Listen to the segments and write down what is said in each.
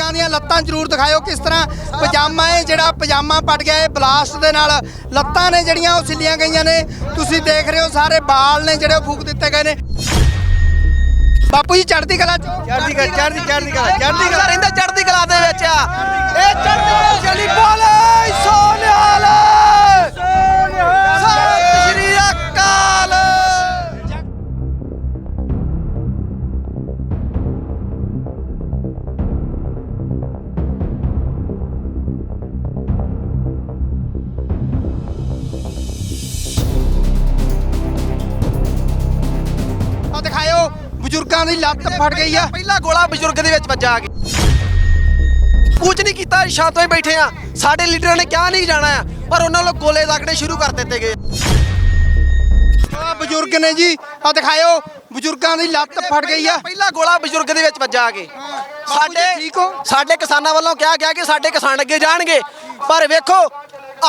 ਬਜ਼ੁਰਗਾਂ ਦੀਆਂ ਲੱਤਾਂ ਜ਼ਰੂਰ ਦਿਖਾਇਓ ਕਿਸ ਤਰ੍ਹਾਂ ਪਜਾਮਾ ਹੈ ਜਿਹੜਾ ਪਜਾਮਾ ਪਟ ਗਿਆ ਹੈ ਬਲਾਸਟ ਦੇ ਨਾਲ ਲੱਤਾਂ ਨੇ ਜਿਹੜੀਆਂ ਉਹ ਸਿੱਲੀਆਂ ਗਈਆਂ ਨੇ। ਤੁਸੀਂ ਦੇਖ ਰਹੇ ਹੋ ਸਾਰੇ ਬਾਲ ਨੇ ਜਿਹੜੇ ਉਹ ਫੂਕ ਦਿੱਤੇ ਗਏ ਨੇ। ਬਾਪੂ ਜੀ ਚੜ੍ਹਦੀ ਕਲਾ ਚ ਚੜ੍ਹਦੀ ਕਲਾ ਚੜ੍ਹਦੀ ਚੜ੍ਹਦੀ ਕਲਾ ਚੜ੍ਹਦੀ ਕਲਾ। ਰਹਿੰਦਾ ਚੜ੍ਹਦੀ ਕਲਾ ਦੇ ਵਿੱਚ। ਆ ਇਹ ਚੜ੍ਹਦੀ ਚਲੀ ਬੋਲੇ। ਬਜ਼ੁਰਗਾਂ ਦੀ ਲੱਤ ਫਟ ਗਈ ਆ। ਪਹਿਲਾ ਗੋਲਾ ਬਜ਼ੁਰਗ ਦੇ ਵਿੱਚ ਵੱਜਾ ਕੇ ਕੁਝ ਨਹੀਂ ਕੀਤਾ ਸ਼ਾਂਤੋਂ ਹੀ ਬੈਠੇ ਆ। ਸਾਡੇ ਲੀਡਰਾਂ ਨੇ ਕਿਹਾ ਨਹੀਂ ਜਾਣਾ ਆ ਪਰ ਉਹਨਾਂ ਨੂੰ ਗੋਲੇ ਦਾਗਣੇ ਸ਼ੁਰੂ ਕਰ ਦਿੱਤੇ ਗਏ ਆ। ਬਜ਼ੁਰਗ ਨੇ ਜੀ ਆ ਦਿਖਾਇਓ ਬਜ਼ੁਰਗਾਂ ਦੀ ਲੱਤ ਫਟ ਗਈ ਆ। ਪਹਿਲਾ ਗੋਲਾ ਬਜ਼ੁਰਗ ਦੇ ਵਿੱਚ ਵੱਜਾ ਕੇ। ਸਾਡੇ ਠੀਕ ਹੋ? ਸਾਡੇ ਕਿਸਾਨਾਂ ਵੱਲੋਂ ਕਿਹਾ ਗਿਆ ਕਿ ਸਾਡੇ ਕਿਸਾਨ ਅੱਗੇ ਜਾਣਗੇ। ਪਰ ਵੇਖੋ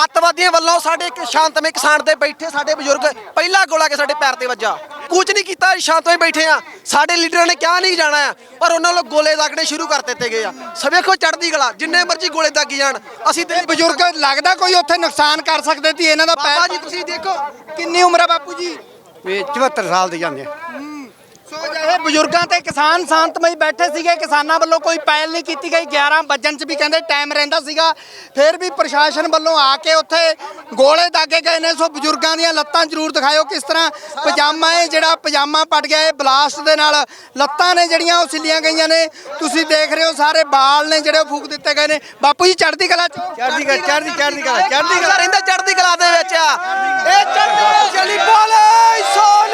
ਅੱਤਵਾਦੀਆਂ ਵੱਲੋਂ ਸਾਡੇ ਇੱਕ ਸ਼ਾਂਤਮਈ ਕਿਸਾਨ ਤੇ ਬੈਠੇ ਸਾਡੇ ਬਜ਼ੁਰਗ ਪਹਿਲਾ ਗੋਲਾ ਕੇ ਸਾਡੇ ਪੈਰ ਤੇ ਵੱਜਾ। ਕੁਝ ਨਹੀਂ ਕੀਤਾ ਸ਼ਾਂਤੋਂ ਹੀ ਬੈਠੇ ਆ। ਸਾਡੇ ਲੀਡਰਾਂ ਨੇ ਕਿਹਾ ਨਹੀਂ ਜਾਣਾ ਆ ਪਰ ਉਹਨਾਂ ਨੂੰ ਗੋਲੇ ਦਾਗਣੇ ਸ਼ੁਰੂ ਕਰ ਦਿੱਤੇ ਗਏ ਆ। ਸਭ ਵੇਖੋ ਚੜਦੀ ਕਲਾ ਜਿੰਨੇ ਮਰਜ਼ੀ ਗੋਲੇ ਦਾਗੀ ਜਾਣ ਅਸੀਂ ਤੇ ਬਜ਼ੁਰਗ ਲੱਗਦਾ ਕੋਈ ਉੱਥੇ ਨੁਕਸਾਨ ਕਰ ਸਕਦੇ ਸੀ ਇਹਨਾਂ ਦਾ ਬਾਬਾ ਜੀ ਤੁਸੀਂ ਦੇਖੋ। ਕਿੰਨੀ ਉਮਰ ਆ ਬਾਪੂ ਜੀ? ਇਹ 74 ਸਾਲ ਦੇ ਜਾਂਦੇ ਸੋ ਜਿਹੇ ਬਜ਼ੁਰਗਾਂ ਤੇ ਕਿਸਾਨ ਸ਼ਾਂਤਮਈ ਬੈਠੇ ਸੀਗੇ। ਕਿਸਾਨਾਂ ਵੱਲੋਂ ਕੋਈ ਪਹਿਲ ਨਹੀਂ ਕੀਤੀ ਗਈ। 11 ਵਜਣ ਚ ਵੀ ਕਹਿੰਦੇ ਟਾਈਮ ਰਹਿੰਦਾ ਸੀਗਾ। ਫਿਰ ਵੀ ਪ੍ਰਸ਼ਾਸਨ ਵੱਲੋਂ ਆ ਕੇ ਉੱਥੇ ਗੋਲੇ ਦਾਗੇ ਗਏ ਨੇ। ਸੋ ਬਜ਼ੁਰਗਾਂ ਦੀਆਂ ਲੱਤਾਂ ਜ਼ਰੂਰ ਦਿਖਾਇਓ ਕਿਸ ਤਰ੍ਹਾਂ ਪਜਾਮਾ ਹੈ ਜਿਹੜਾ ਪਜਾਮਾ ਪਟ ਗਿਆ ਹੈ ਬਲਾਸਟ ਦੇ ਨਾਲ ਲੱਤਾਂ ਨੇ ਜਿਹੜੀਆਂ ਉਹ ਸਿੱਲੀਆਂ ਗਈਆਂ ਨੇ। ਤੁਸੀਂ ਦੇਖ ਰਹੇ ਹੋ ਸਾਰੇ ਬਾਲ ਨੇ ਜਿਹੜੇ ਉਹ ਫੂਕ ਦਿੱਤੇ ਗਏ ਨੇ। ਬਾਪੂ ਜੀ ਚੜ੍ਹਦੀ ਕਲਾ ਚ। ਚੜ੍ਹਦੀ ਕਲਾ ਚੜ੍ਹਦੀ ਚੜ੍ਹਦੀ ਕਲਾ ਚੜ੍ਹਦੀ ਕਲਾ। ਕਲਾ ਰਹਿੰਦਾ ਚੜਦੀ ਕਲਾ ਦੇ ਵਿੱਚ ਆ। ਇਹ ਚੜਦੀ ਚਲੀ ਬੋਲੇ ਸੋਨਿਆਲ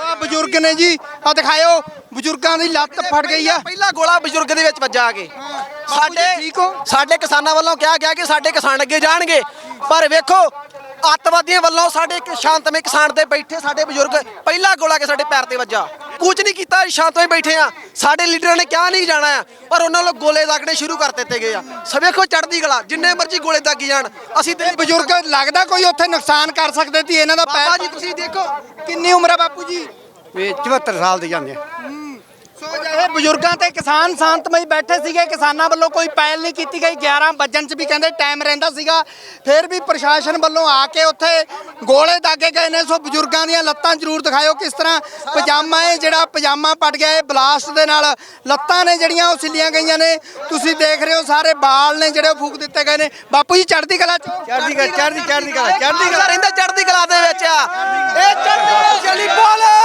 ਆ ਬਜ਼ੁਰਗ ਨੇ ਜੀ ਆ ਦਿਖਾਇਓ ਬਜ਼ੁਰਗਾਂ ਦੀ ਲੱਤ ਫਟ ਗਈ ਆ। ਪਹਿਲਾ ਗੋਲਾ ਬਜ਼ੁਰਗ ਦੇ ਵਿੱਚ ਵੱਜਾ ਕੇ। ਸਾਡੇ ਠੀਕ ਹੋ? ਸਾਡੇ ਕਿਸਾਨਾਂ ਵੱਲੋਂ ਕਿਹਾ ਗਿਆ ਕਿ ਸਾਡੇ ਕਿਸਾਨ ਅੱਗੇ ਜਾਣਗੇ। ਪਰ ਵੇਖੋ ਅੱਤਵਾਦੀਆਂ ਵੱਲੋਂ ਸਾਡੇ ਇੱਕ ਸ਼ਾਂਤਮਈ ਕਿਸਾਨ ਤੇ ਬੈਠੇ ਸਾਡੇ ਬਜ਼ੁਰਗ ਪਹਿਲਾ ਗੋਲਾ ਕੇ ਸਾਡੇ ਪੈਰ ਤੇ ਵੱਜਾ। ਕੁਝ ਨਹੀਂ ਕੀਤਾ ਸ਼ਾਂਤੋਂ ਹੀ ਬੈਠੇ ਆ। ਸਾਡੇ ਲੀਡਰਾਂ ਨੇ ਕਿਹਾ ਨਹੀਂ ਜਾਣਾ ਆ ਪਰ ਉਹਨਾਂ ਨੂੰ ਗੋਲੇ ਦਾਗਣੇ ਸ਼ੁਰੂ ਕਰ ਦਿੱਤੇ ਗਏ ਆ। ਸਭ ਵੇਖੋ ਚੜਦੀ ਕਲਾ ਜਿੰਨੇ ਮਰਜ਼ੀ ਗੋਲੇ ਦਾਗੀ ਜਾਣ ਅਸੀਂ ਤੇ ਬਜ਼ੁਰਗ ਲੱਗਦਾ ਕੋਈ ਉੱਥੇ ਨੁਕਸਾਨ ਕਰ ਸਕਦੇ ਸੀ? ਇਹਨਾਂ ਦਾ ਬਾਬਾ ਪੈਰ ਜੀ ਤੁਸੀਂ ਦੇਖੋ। ਕਿੰਨੀ ਉਮਰ ਆ ਬਾਪੂ ਜੀ? ਇਹ 74 ਸਾਲ ਦੇ ਜਾਂਦੇ ਸੋ ਜਿਹੇ ਬਜ਼ੁਰਗਾਂ ਤੇ ਕਿਸਾਨ ਸ਼ਾਂਤਮਈ ਬੈਠੇ ਸੀਗੇ ਕਿਸਾਨਾਂ ਵੱਲੋਂ ਕੋਈ ਪਹਿਲ ਨਹੀਂ ਕੀਤੀ ਗਈ। 11 ਵਜਣ ਚ ਵੀ ਕਹਿੰਦੇ ਟਾਈਮ ਰਹਿੰਦਾ ਸੀਗਾ। ਫਿਰ ਵੀ ਪ੍ਰਸ਼ਾਸਨ ਵੱਲੋਂ ਆ ਕੇ ਉੱਥੇ ਗੋਲੇ ਦਾਗੇ ਗਏ ਨੇ। ਸੋ ਬਜ਼ੁਰਗਾਂ ਦੀਆਂ ਲੱਤਾਂ ਜ਼ਰੂਰ ਦਿਖਾਇਓ ਕਿਸ ਤਰ੍ਹਾਂ ਪਜਾਮਾ ਹੈ ਜਿਹੜਾ ਪਜਾਮਾ ਪਟ ਗਿਆ ਹੈ ਬਲਾਸਟ ਦੇ ਨਾਲ ਲੱਤਾਂ ਨੇ ਜਿਹੜੀਆਂ ਉਹ ਸਿੱਲੀਆਂ ਗਈਆਂ ਨੇ। ਤੁਸੀਂ ਦੇਖ ਰਹੇ ਹੋ ਸਾਰੇ ਬਾਲ ਨੇ ਜਿਹੜੇ ਫੂਕ ਦਿੱਤੇ ਗਏ ਨੇ। ਬਾਪੂ ਜੀ ਚੜ੍ਹਦੀ ਕਲਾ ਚ? ਚੜ੍ਹਦੀ ਕਲਾ ਚੜ੍ਹਦੀ ਚੜ੍ਹਦੀ ਕਲਾ। ਚੜ੍ਹਦੀ ਕਲਾ। ਕਲਾ ਰਹਿੰਦਾ ਚੜਦੀ ਕਲਾ ਦੇ ਵਿੱਚ ਆ। ਇਹ ਚੜਦੀ ਚਲੀ ਬੋਲੇ!